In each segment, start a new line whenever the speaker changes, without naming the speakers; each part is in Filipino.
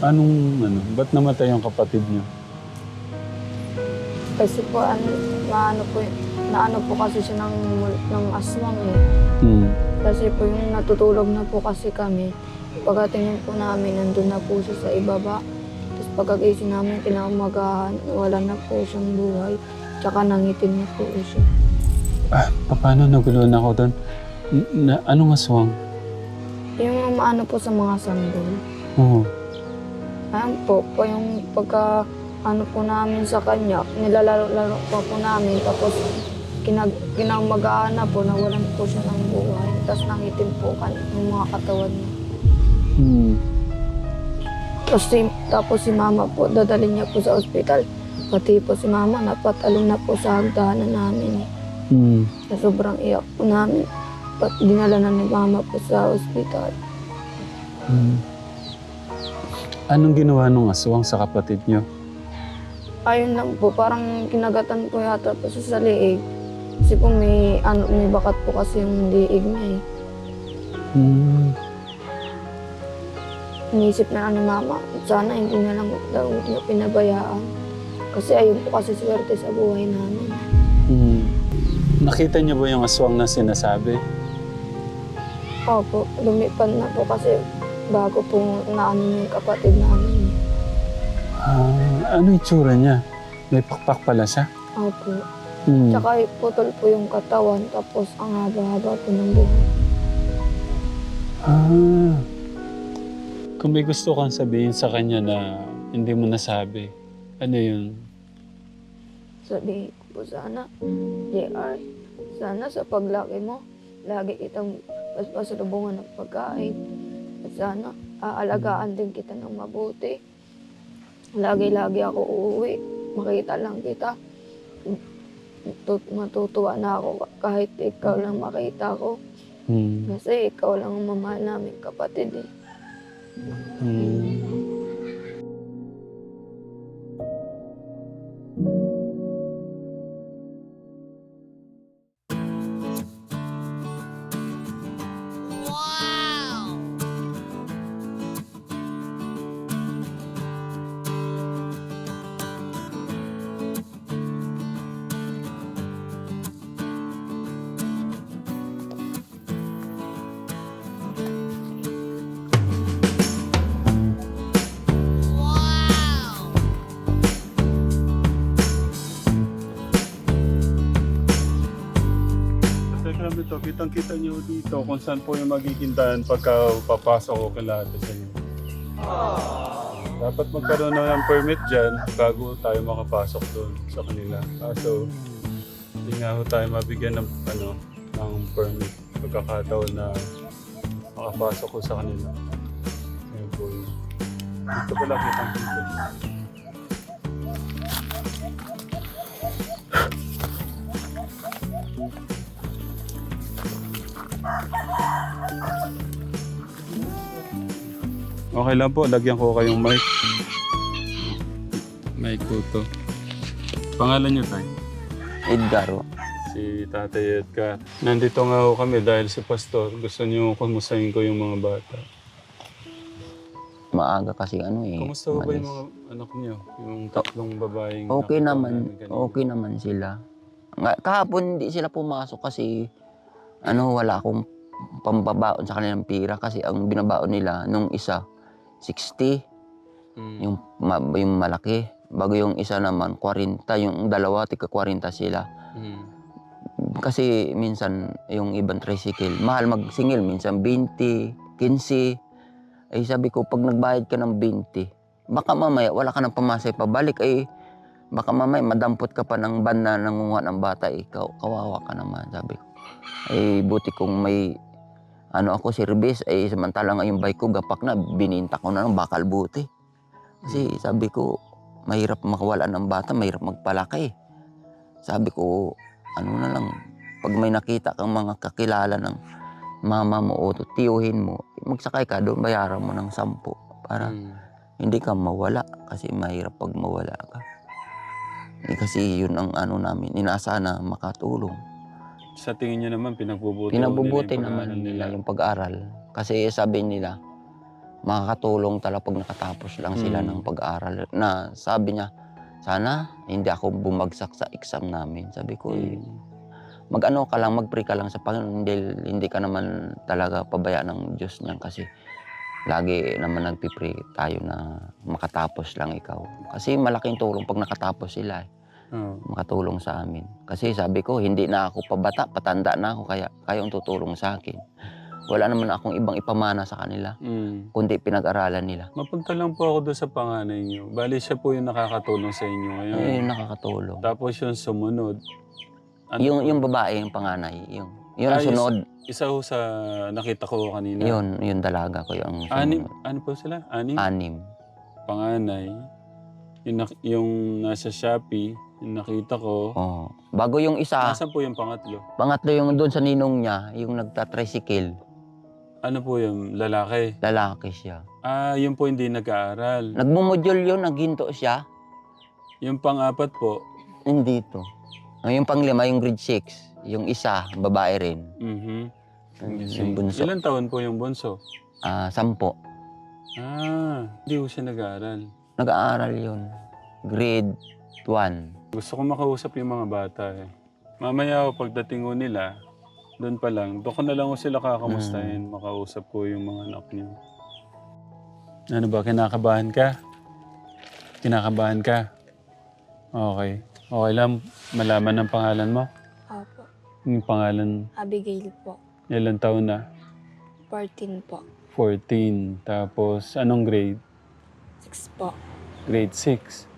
Anong, ano, ba't namatay ang kapatid niyo?
Kasi po, ano, naano po, naano po kasi siya ng, ng aswang eh.
Hmm.
Kasi po yung natutulog na po kasi kami, pagkatingin po namin, nandun na po siya sa ibaba. Tapos pagkagising namin, kinamagahan, wala na po siyang buhay. Tsaka nangitin na po siya.
Ah, paano naguluhan ako doon? Na, anong aswang?
Yung ano po sa mga sandol.
Oo.
Ayan po, po yung pagka ano po namin sa kanya, nilalaro-laro pa po namin. Tapos kinag, kinamagahan na po, nawalan po siya ng buhay. Tapos nangitin po kan yung mga katawan niya.
Hmm.
Tapos si, tapos si mama po, dadalhin niya po sa ospital. Pati po si mama, napatalong na po sa hagdanan namin.
Hmm.
Sa sobrang iyak po namin. Pat dinala na ni mama po sa ospital.
Hmm. Anong ginawa nung aswang sa kapatid niyo?
Ayun lang po, parang kinagatan po yata po siya sa liig. Kasi po may, ano, may bakat po kasi yung liig niya eh.
Hmm.
Inisip na lang ni mama, sana hindi na lang daw niya pinabayaan. Kasi ayun po kasi swerte sa buhay namin.
Hmm. Nakita niyo ba yung aswang na sinasabi?
Opo, lumipad na po kasi bago po naano yung kapatid namin.
Ah, ano itsura niya? May pakpak pala siya?
Opo.
Hmm.
Tsaka putol po yung katawan, tapos ang haba-haba po ng buhok.
Ah. Kung may gusto kang sabihin sa kanya na hindi mo nasabi, ano yun?
Sabi ko po sana, JR, sana sa paglaki mo, lagi kitang mas pasalubungan ng pagkain. Sana, aalagaan din kita ng mabuti. Lagi-lagi ako uuwi, makita lang kita. Tut- matutuwa na ako kahit ikaw lang makita ko.
Hmm.
Kasi ikaw lang ang mamahal namin kapatid eh.
Hmm. Telegram ito, kitang-kita niyo dito kung saan po yung magiging daan pagka papasok ko kila ate sa inyo. Dapat magkaroon na ng permit dyan bago tayo makapasok doon sa kanila. Kaso, hindi nga ho tayo mabigyan ng, ano, ng permit pagkakataon na makapasok ko sa kanila. Ayun po. Dito pala kitang-kita. Okay lang po, lagyan ko kayong mic. Mic ko to. Pangalan niyo tayo?
Edgar,
Si Tatay Edgar. Nandito nga ho kami dahil si Pastor gusto niyo kumustahin ko yung mga bata.
maaga kasi ano eh.
Kumusta ba yung mga anak niyo? Yung tatlong babaeng
Okay
nakita
naman,
namin kanina?
okay naman sila. Nga, kahapon hindi sila pumasok kasi ano, wala akong pambabaon sa kanilang pira kasi ang binabaon nila nung isa 60,
Mm.
yung, ma- yung malaki. Bago yung isa naman 40, yung dalawa tika 40 sila.
Mm.
Kasi minsan yung ibang tricycle, mahal magsingil, minsan 20, 15. Ay sabi ko, pag nagbayad ka ng 20, baka mamaya wala ka ng pamasay pabalik, ay baka mamaya madampot ka pa ng van na nangunga ng bata, eh, kaw- kawawa ka naman, sabi ko. Ay buti kung may ano ako service, ay samantala nga yung bike ko gapak na, bininta ko na ng bakal buti. Kasi sabi ko, mahirap makawala ng bata, mahirap magpalaki. Sabi ko, ano na lang, pag may nakita kang mga kakilala ng mama mo o tiyuhin mo, magsakay ka doon, bayaran mo ng sampu para
Mm.
hindi ka mawala kasi mahirap pag mawala ka. Eh, kasi yun ang ano namin, inaasahan na makatulong.
Sa tingin niyo naman, pinagbubuti ho
Pinabubuti
nila yung
naman
pag-aaral
nila yung pag-aral. Kasi sabi nila, makakatulong talaga pag nakatapos lang sila
Mm.
ng pag-aaral. Na sabi niya, sana hindi ako bumagsak sa exam namin. Sabi ko, eh,
Mm.
mag-ano ka lang, mag-pray ka lang sa Panginoon. Hindi, hindi ka naman talaga pabaya ng Diyos niyan kasi lagi naman nagpipray tayo na makatapos lang ikaw. Kasi malaking tulong pag nakatapos sila, eh,
Oh.
makatulong sa amin. Kasi sabi ko, hindi na ako pabata, patanda na ako, kaya kayong tutulong sa akin. Wala naman akong ibang ipamana sa kanila,
Mm.
kundi pinag-aralan nila.
Mapunta lang po ako doon sa panganay niyo. Bali siya po yung nakakatulong sa inyo ngayon.
Eh, nakakatulong.
Tapos yung sumunod. ano
Yung, yung babae, yung panganay, yung, yung
Ah, yung
sunod,
Isa ho sa nakita ko kanina.
yun, yung dalaga ko, yung
Anim.
sumunod.
Ano po sila? Anim?
Anim.
Panganay. Yung, yung nasa Shopee, yung nakita ko.
Oh. Bago yung isa,
Nasaan po yung pangatlo?
pangatlo yung doon sa ninong niya, yung nagta-tricycle,
Ano po yung lalaki?
lalaki siya.
Ah, yun po hindi nag-aaral.
Nagmumodule yun, naghinto siya,
Yung pang-apat po.
hindi to. Yung panglima, yung grade 6, yung isa, babae rin.
Mhm.
Yung bunso.
Ilan taon po yung bunso?
Ah, sampo.
Ah, hindi po siya nag-aaral.
Nag-aaral yun. Grade 1.
Gusto ko makausap yung mga bata eh. Mamaya ho, pagdating ko nila, doon pa lang, doon ko na lang ho sila kakamustahin, makausap ko yung mga anak niyo. Ano ba, kinakabahan ka? Kinakabahan ka? Okay. Okay lang, malaman ang pangalan mo?
Opo.
Yung pangalan,
Abigail po.
ilang taon na?
14 po.
14. Tapos, anong grade?
6 po.
Grade 6.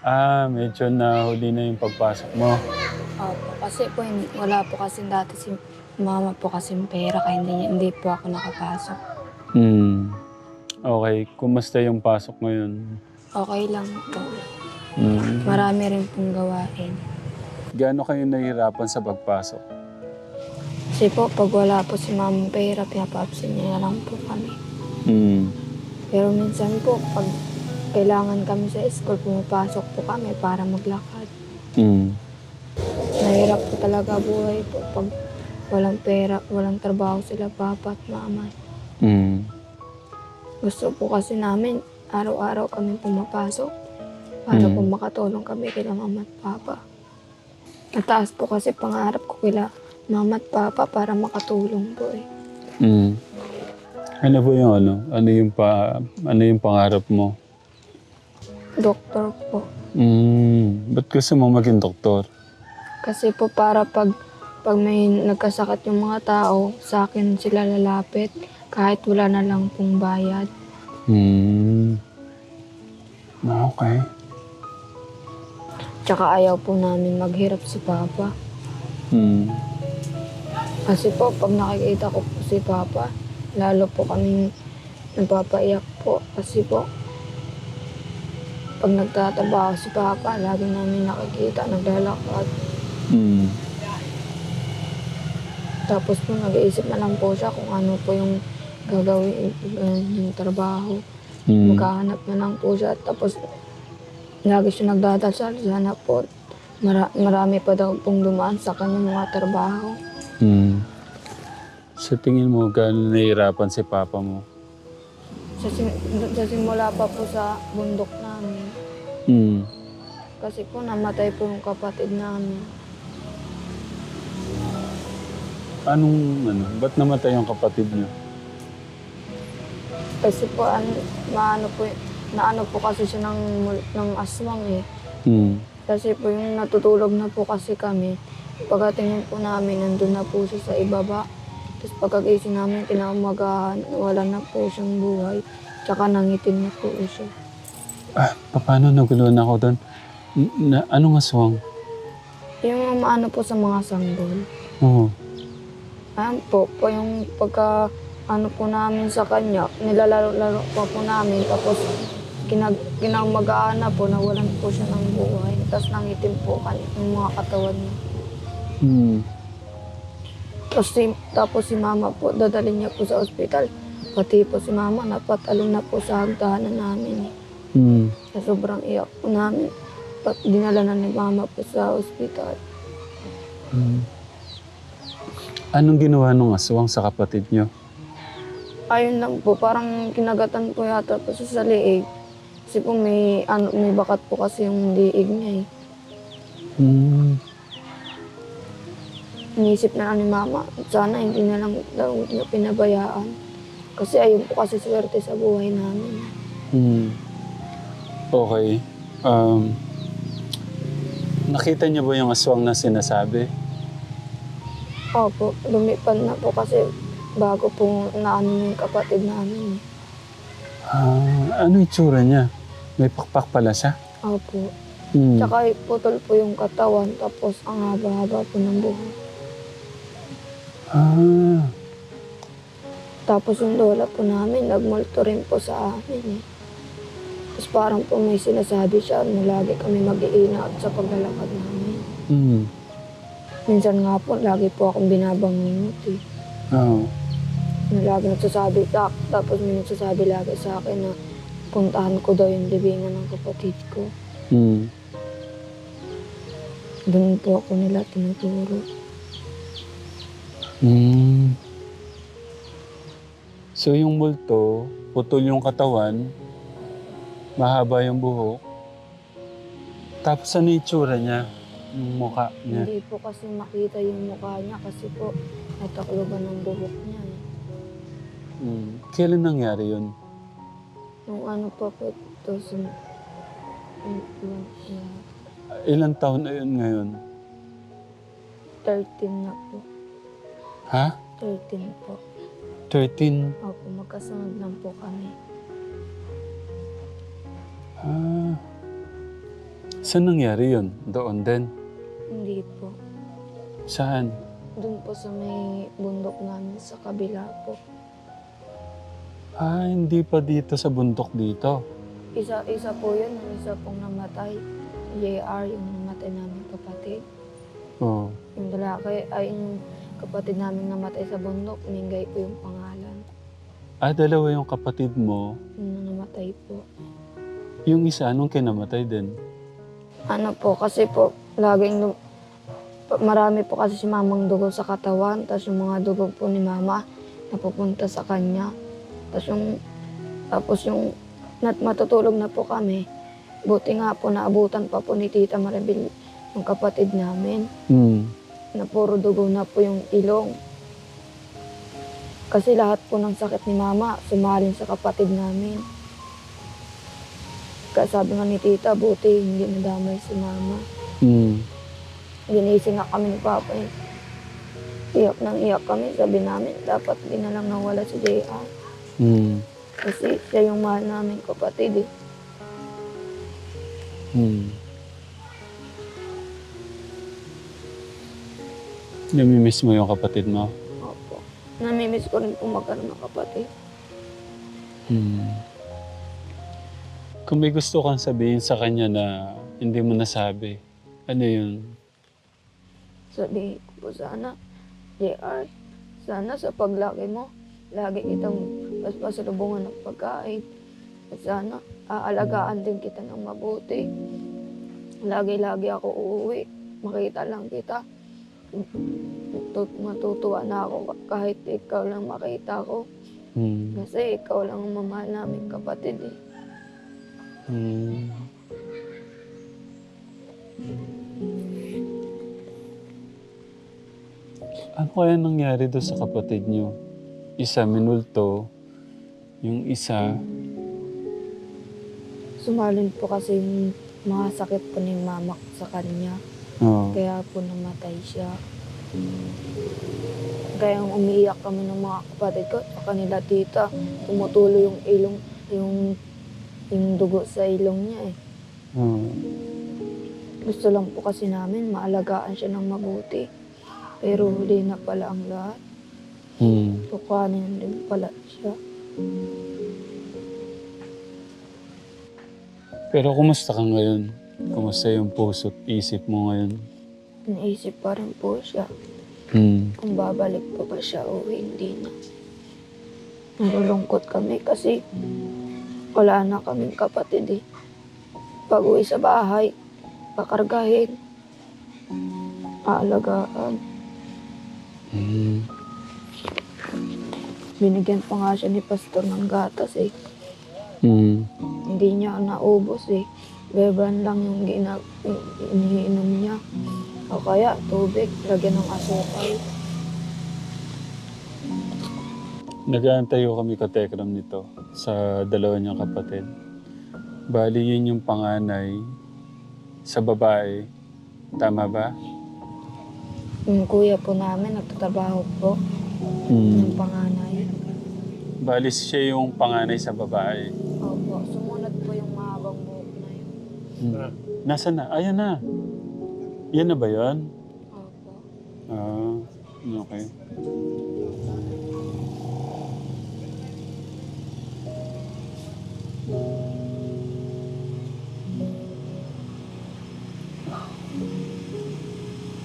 Ah, medyo nahuli na yung pagpasok mo.
Opo. Kasi po, hin- wala po kasi dati si mama po kasi pera kaya hindi, hindi po ako nakapasok.
Hmm. Okay, kumusta yung pasok ngayon?
Okay lang po.
Hmm.
Marami rin pong gawain.
Gaano kayo nahihirapan sa pagpasok?
Kasi po, pag wala po si mama pera, pinapapsin niya na lang po kami.
Hmm.
Pero minsan po, pag kailangan kami sa school, pumapasok po kami para maglakad.
Hmm.
Nahirap po talaga buhay po pag walang pera, walang trabaho sila papa at mama.
Hmm.
Gusto po kasi namin, araw-araw kami pumapasok para
Mm.
po makatulong kami kila mama at papa. Nataas po kasi pangarap ko kila mama at papa para makatulong po eh.
Hmm. Ano po yung ano? Ano yung pa ano yung pangarap mo?
Doktor po.
Hmm. Ba't gusto mo maging doktor?
Kasi po para pag pag may nagkasakit yung mga tao, sa akin sila lalapit kahit wala na lang pong bayad.
Hmm. Okay.
Tsaka ayaw po namin maghirap si Papa.
Hmm.
Kasi po, pag nakikita ko po si Papa, lalo po kaming nagpapaiyak po. Kasi po, pag nagtatrabaho si Papa, lagi namin nakikita, naglalakad.
Hmm.
Tapos po, nag-iisip na lang po siya kung ano po yung gagawin uh, yung trabaho.
Hmm.
Maghahanap na lang po siya. Tapos, lagi siya nagdadasal. Sana po, mara- marami pa daw pong dumaan sa kanyang mga trabaho.
Hmm. Sa tingin mo, gaano nahihirapan si papa mo?
Sa, sim- sa simula pa po sa bundok namin.
Hmm.
Kasi po namatay po yung kapatid namin.
Anong, ano, ba't namatay yung kapatid niyo?
Kasi po an, maano po, naano po kasi siya ng, ng aswang eh.
Hmm.
Kasi po yung natutulog na po kasi kami, pagkatingin po namin, nandun na po siya sa ibaba. Tapos pagkagising namin, kinamagahan, wala na po siyang buhay. Tsaka nangitim na po siya.
Ah, paano naguluhan ako doon? Na, anong aswang?
Yung maano po sa mga sanggol.
Oo.
Ayan po, po yung pagka ano po namin sa kanya, nilalaro-laro pa po namin. Tapos kinag, kinamagaan na po, nawalan po siya ng buhay. Tapos nangitim po kanya, yung mga katawan niya.
Hmm.
Tapos si, tapos si mama po, dadalhin niya po sa ospital. Pati po si mama, napatalo na po sa hagdanan namin. eh.
Hmm.
Sa sobrang iyak po namin. Pat, dinala na ni mama po sa ospital.
Hmm. Anong ginawa ng aswang sa kapatid niyo?
ayun lang po, parang kinagatan po yata po siya sa liig. Kasi po may, ano, may bakat po kasi yung liig niya eh.
Hmm.
Inisip na lang ni mama, sana hindi na lang daw niya pinabayaan. Kasi ayun po kasi swerte sa buhay namin.
Hmm. Okay. Um, nakita niyo ba yung aswang na sinasabi?
Opo, lumipad na po kasi bago po naano yung kapatid namin. eh.
Ah, ano itsura niya? May pakpak pala siya?
Opo.
Hmm.
Tsaka putol po yung katawan, tapos ang haba-haba po ng buhok.
Ah.
Tapos yung lola po namin, nagmulto rin po sa amin eh. Tapos parang po may sinasabi siya na lagi kami mag-iingat sa paglalakad namin.
Hmm.
Minsan nga po, lagi po akong binabangungot eh.
Oh.
Na lagi nagsasabi, tak, tapos may nagsasabi lagi sa akin na puntahan ko daw yung libingan ng kapatid ko.
Hmm.
Doon po ako nila tinuturo.
Hmm. So yung multo, putol yung katawan, mahaba yung buhok, tapos ano yung itsura niya? Yung mukha niya?
Hindi po kasi makita yung mukha niya kasi po natakloban ng buhok niya. eh.
Hmm. Kailan nangyari yun?
Nung ano pa po, 2000, yung- yung- yung
Ilang taon na yun ngayon?
13 na po.
Ha?
13 po.
13?
Opo, magkasunod lang po kami.
Ah. Saan nangyari yun? Doon din?
Hindi po.
Saan?
Doon po sa may bundok namin sa kabila po.
Ah, hindi pa dito sa bundok dito.
Isa, isa po yun, yung isa pong namatay. JR, yung namatay namin kapatid.
Oh.
Yung lalaki, ay yung kapatid namin namatay sa bundok, Mingay po yung pangalan.
Ah, dalawa yung kapatid mo.
Yung namatay po.
Yung isa, anong kinamatay din?
Ano po, kasi po, laging pa- marami po kasi si mamang dugo sa katawan, tapos yung mga dugo po ni mama napupunta sa kanya. Tapos yung, tapos yung nat matutulog na po kami, buti nga po naabutan pa po ni Tita Maribel yung kapatid namin,
Hmm.
na puro dugo na po yung ilong. Kasi lahat po ng sakit ni mama, sumalin sa kapatid namin. Sabi nga ni tita, buti hindi nadamay si mama.
Hmm.
Ginising nga kami ni Papa eh. Iyak nang iyak kami. Sabi namin, dapat di na lang nawala si JR.
Hmm.
Kasi siya yung mahal namin kapatid eh.
Hmm. Namimiss mo yung kapatid mo?
Opo. Namimiss ko rin po magkaroon ng kapatid.
Hmm. Kung may gusto kang sabihin sa kanya na hindi mo nasabi, ano yun?
Sabi ko po sana, JR, sana sa paglaki mo, lagi kitang mas pasalubungan ng pagkain. At sana, aalagaan din kita ng mabuti. Lagi-lagi ako uuwi. Makita lang kita. Tut- Matutuwa na ako kahit ikaw lang makita ko.
Hmm.
Kasi ikaw lang ang mamahal namin kapatid eh.
Hmm. Ano kaya nangyari doon sa kapatid niyo? Isa minulto, yung isa,
Sumalin po kasi yung mga sakit po ni mama sa kanya.
oh,
Kaya po namatay siya. Kaya umiiyak kami ng mga kapatid ko sa kanila tita. Tumutulo yung ilong, yung, yung dugo sa ilong niya eh.
oh.
Gusto lang po kasi namin maalagaan siya ng mabuti. Pero huli na pala ang lahat.
Hmm.
Tukanin din pala siya.
Pero kumusta ka ngayon? Kumusta yung puso't isip mo ngayon?
Naisip pa rin po siya
Hmm.
kung babalik pa ba siya o hindi na. Nalulungkot kami kasi wala na kaming kapatid eh. Pag uwi sa bahay, kakargahin, aalagaan.
Hmm.
Binigyan pa nga siya ni pastor ng gatas eh.
Mm.
Hindi niya naubos eh. Beban lang yung gina, yung iniinom niya. O kaya tubig, lagyan ng asukal.
Nag-aantay ko kami katekram nito sa dalawa niyang kapatid. Bali yun yung panganay sa babae. Tama ba?
Yung kuya po namin, nagtatrabaho po ng panganay.
Bali siya yung panganay sa babae.
Opo, sumunod po yung mahabang buhok na yun.
Hmm. Nasaan na? Ayan na. Yan na ba yun?
Opo.
Ah, okay.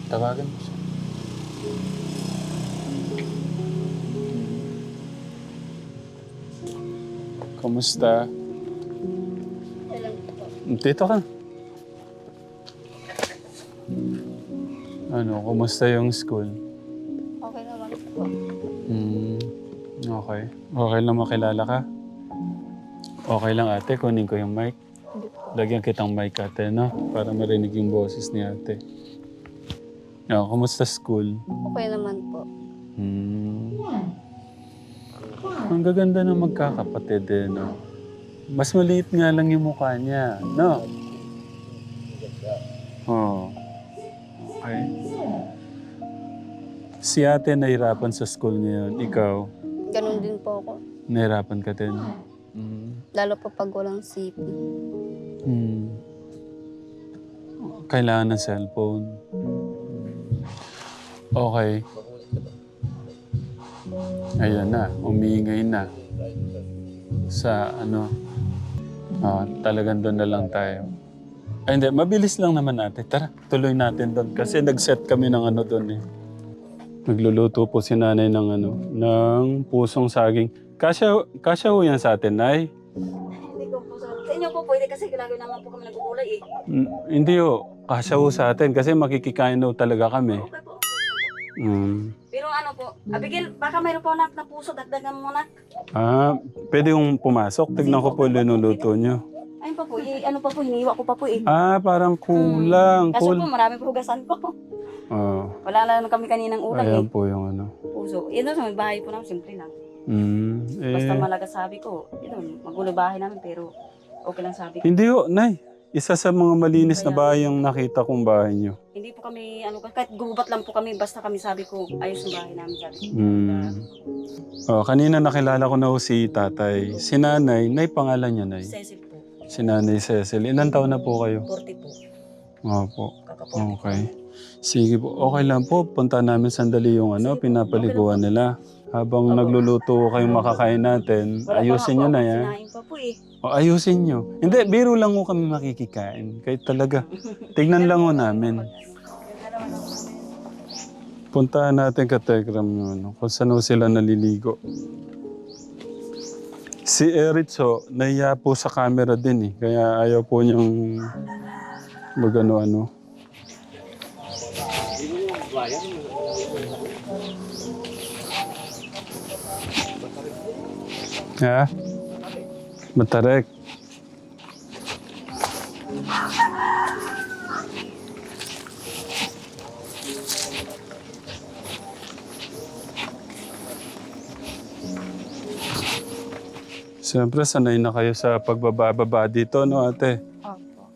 Tawagan mo siya. Kumusta? Dito ka. Ano, kumusta yung school?
Okay naman po.
Hmm, okay. Okay lang makilala ka? Okay lang ate, kunin ko yung mic. Lagyan kitang mic ate, no? Para marinig yung boses ni ate. No, kumusta school?
Okay naman po.
Hmm. Ang gaganda ng magkakapatid eh, no? Mas maliit nga lang yung mukha niya, no? Oh. Okay. Si ate nahirapan sa school ngayon. Ikaw,
Ganun din po ako.
nahirapan ka din. Hmm.
Lalo pa pag walang CP.
Hmm. Kailangan ng cellphone. Okay. Ayan na, umiingay na. Sa ano, ah, talagang doon na lang tayo. Ay hindi, mabilis lang naman ate. Tara, tuloy natin doon. Kasi nag-set kami ng ano doon eh. Nagluluto po si nanay ng ano, ng pusong saging. Kasya, kasya ho yan sa atin, nay.
Hindi ko po sa... Sa inyo po pwede kasi lagi naman po kami nagkukulay eh.
Mm, hindi ho. Kasya ho sa atin kasi makikikain daw talaga kami.
Okay po.
Mm.
Pero ano po, Abigail, baka mayroon po nak na puso, dagdagan mo nak.
Ah, pwede yung pumasok. Tignan ko po linuluto nyo.
Ayun pa po, i- ano pa po, hiniwa ko pa po eh.
Ah, parang kulang. Kul
po, marami po hugasan ko.
oh,
Wala naman kami kaninang ulam
ayan
eh.
po yung ano.
Puso. Yun doon sa may bahay po namin, simple lang.
Mm,
Basta
eh,
malaga sabi ko, yun, magulo bahay namin pero okay lang sabi ko.
hindi ho, nay. Isa sa mga malinis na bahay ang nakita kong bahay nyo.
Hindi po kami, ano, kahit gubat lang po kami, basta kami sabi ko, ayos yung bahay namin sabi ko.
Mm. Oh, kanina nakilala ko na ho si tatay. Si nanay, nay pangalan niya, nay.
Excessive po,
Si nanay Cecil. Ilan taon na po kayo?
40 po,
Opo.
kaka-40
Okay. Sige po. Okay lang po. Punta namin sandali yung ano, pinapaliguan nila. Habang nagluluto kayong makakain natin,
Wala
ayusin nyo na yan.
Sinain pa po eh.
O, ayusin nyo. Hindi, biro lang ho kami makikikain. Kahit talaga. Tignan lang ho namin. Puntahan natin ka Telegram yung ano, kung saan ho sila naliligo. Si Eritz ho, nahiya po sa camera din eh. Kaya ayaw po niyang magano-ano. Ha? Matarek. Siyempre, sanay na kayo sa pagbababa dito, no ate?
Opo.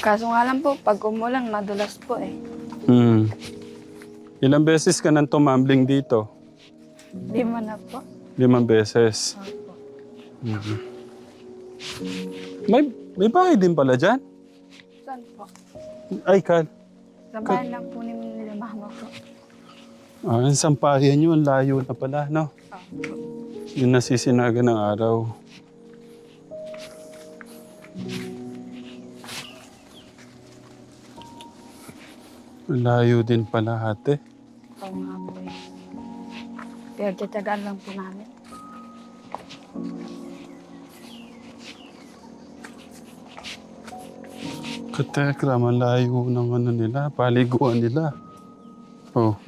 Kaso nga lang po, pag umulan, madulas po eh.
Hmm. Ilang beses ka nang tumambling dito?
Di mo na po.
Limang beses. Mhm. May, may bahay din pala dyan?
Saan po?
Ay, Kal.
Sa bahay lang po ni nila mama po.
Ah, ang sampayan ang layo na pala, no? Yung nasisinaga ng araw. Layo din pala, ate.
Oo nga po eh. Pinagtitagaan lang po namin.
Katekra, malayo ng ano nila, paliguan nila. Oh.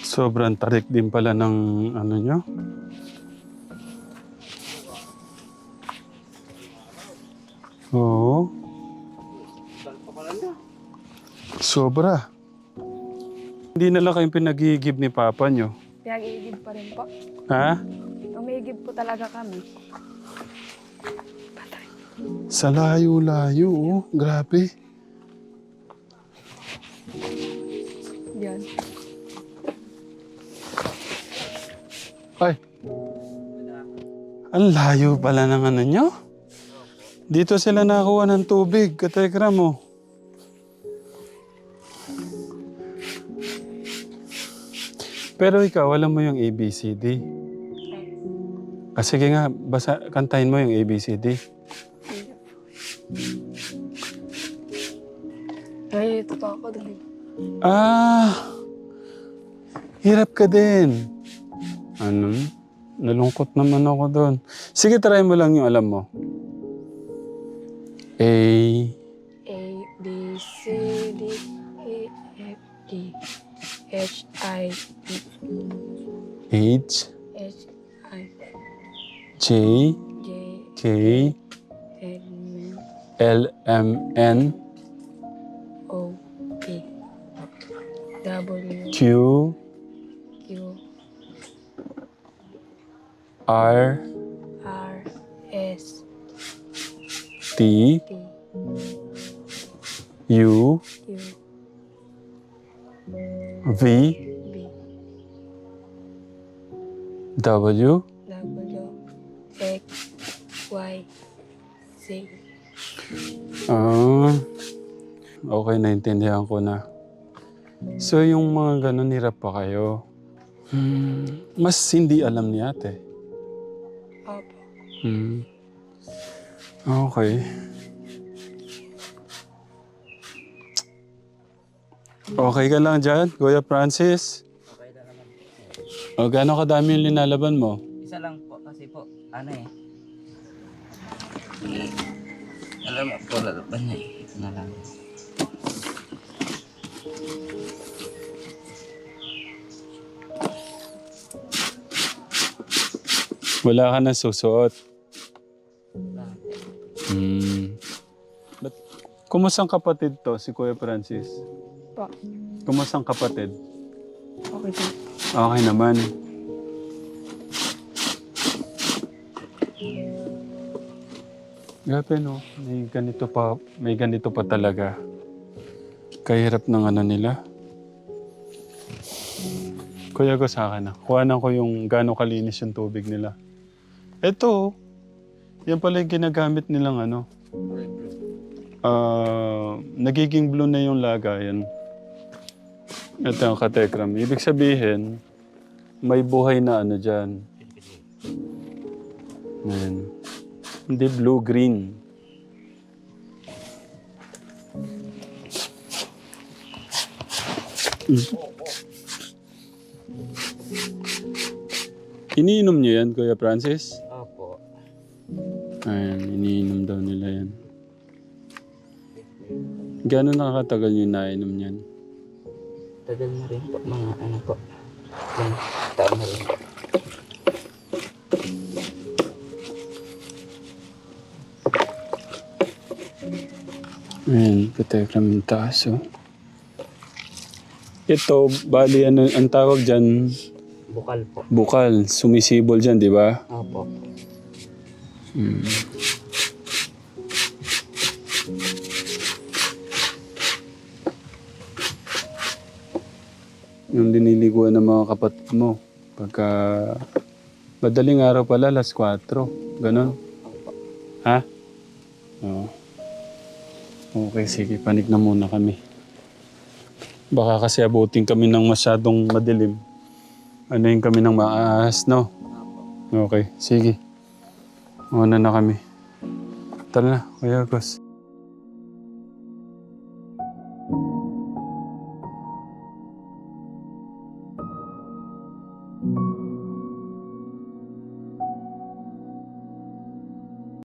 Sobrang tarik din pala ng ano nyo. Oh. Sobra. Hindi na lang kayong pinagigib ni Papa nyo.
Pinag-iigib pa rin po.
Ha?
Umigib po talaga kami.
Sa layo-layo, oh. Grabe.
Yan.
Ay. Ang layo pala ng ano nyo. Dito sila nakakuha ng tubig. Katekra mo. Pero ikaw, alam mo yung ABCD. Ah, sige nga, basa, kantahin mo yung ABCD.
Ay, ito pa ako dali.
Ah, hirap ka din. Ano? Nalungkot naman ako doon. Sige, try mo lang yung alam mo. A,
A, B, C, D, E, F, G, H, I,
H,
H, I,
J,
J,
K, L, M, N,
O, P, W,
Q,
Q,
R,
R, S,
T,
T,
U,
U,
V, W,
W, X, Y, Z.
Ah, okay, naintindihan ko na. So, yung mga ganun, hirap pa kayo. Hmm, mas hindi alam ni ate.
Opo.
Hmm. Okay. Okay ka lang dyan, Kuya Francis? O, gano'ng kadami yung linalaban mo?
Isa lang po kasi po, ano eh. Alam mo po, lalaban niya eh. Ito na lang.
Wala ka na susuot. Hmm. But, kumusang kapatid to, si Kuya Francis?
Po.
Kumusang kapatid?
Okay po.
Okay naman. Grabe no, may ganito pa, may ganito pa talaga. Kahirap ng ano nila. Kuya ko sa akin na, kuhanan ko yung gano'ng kalinis yung tubig nila. Ito, yan pala yung ginagamit nilang ano. Ah, nagiging blue na yung lagayan. Ito ang katekram. Ibig sabihin, may buhay na ano dyan. Ayan. Hindi blue-green. Iniinom niyo yan, Kuya Francis?
Opo.
Ayan, iniinom daw nila yan. Gano'n nakakatagal yung nainom niyan?
Tagal na rin po, mga ano po. Ilang taon na rin po.
Ayan, katekram yung taas, oh. Ito, bali, ano, ang tawag dyan,
Bukal po.
bukal, sumisibol dyan, di ba?
Opo.
Hmm. Yung diniliguan ng mga kapatid mo, pagka madaling araw pala, alas 4, ganon. Ha? Oo. Okay, sige, panig na muna kami. Baka kasi abutin kami ng masyadong madilim. Ano yung kami ng maahas, no? Okay, sige. Una na kami. Tara na, Kuya Gus.